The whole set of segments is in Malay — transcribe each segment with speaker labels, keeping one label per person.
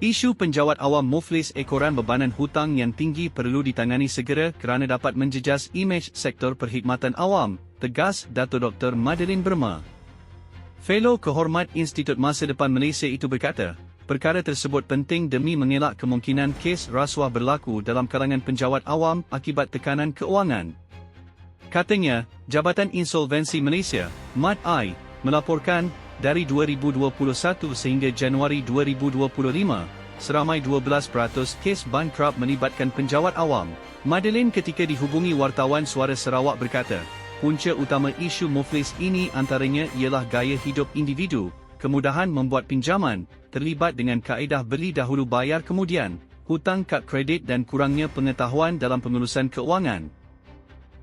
Speaker 1: Isu penjawat awam muflis ekoran bebanan hutang yang tinggi perlu ditangani segera kerana dapat menjejas imej sektor perkhidmatan awam, tegas Dato Dr. Madeline Burma. Fellow Kehormat Institut Masa Depan Malaysia itu berkata, perkara tersebut penting demi mengelak kemungkinan kes rasuah berlaku dalam kalangan penjawat awam akibat tekanan keuangan. Katanya, Jabatan Insolvensi Malaysia, MADI, melaporkan dari 2021 sehingga Januari 2025, seramai 12% kes bankrupt melibatkan penjawat awam. Madeline ketika dihubungi wartawan Suara Sarawak berkata, punca utama isu muflis ini antaranya ialah gaya hidup individu, kemudahan membuat pinjaman, terlibat dengan kaedah beli dahulu bayar kemudian, hutang kad kredit dan kurangnya pengetahuan dalam pengurusan keuangan.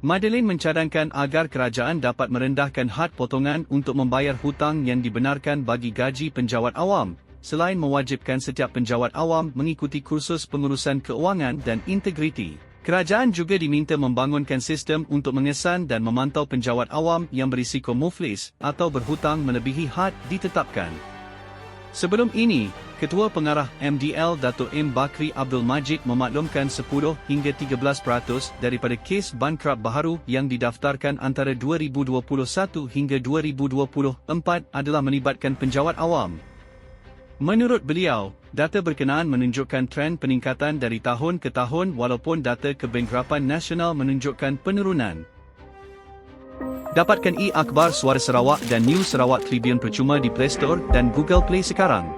Speaker 1: Madeline mencadangkan agar kerajaan dapat merendahkan had potongan untuk membayar hutang yang dibenarkan bagi gaji penjawat awam, selain mewajibkan setiap penjawat awam mengikuti kursus pengurusan keuangan dan integriti. Kerajaan juga diminta membangunkan sistem untuk mengesan dan memantau penjawat awam yang berisiko muflis atau berhutang melebihi had ditetapkan. Sebelum ini, Ketua Pengarah MDL Dato' M. Bakri Abdul Majid memaklumkan 10 hingga 13% daripada kes bankrupt baharu yang didaftarkan antara 2021 hingga 2024 adalah melibatkan penjawat awam. Menurut beliau, data berkenaan menunjukkan tren peningkatan dari tahun ke tahun walaupun data kebankrapan nasional menunjukkan penurunan. Dapatkan e-akhbar Suara Sarawak dan News Sarawak Tribune percuma di Play Store dan Google Play sekarang.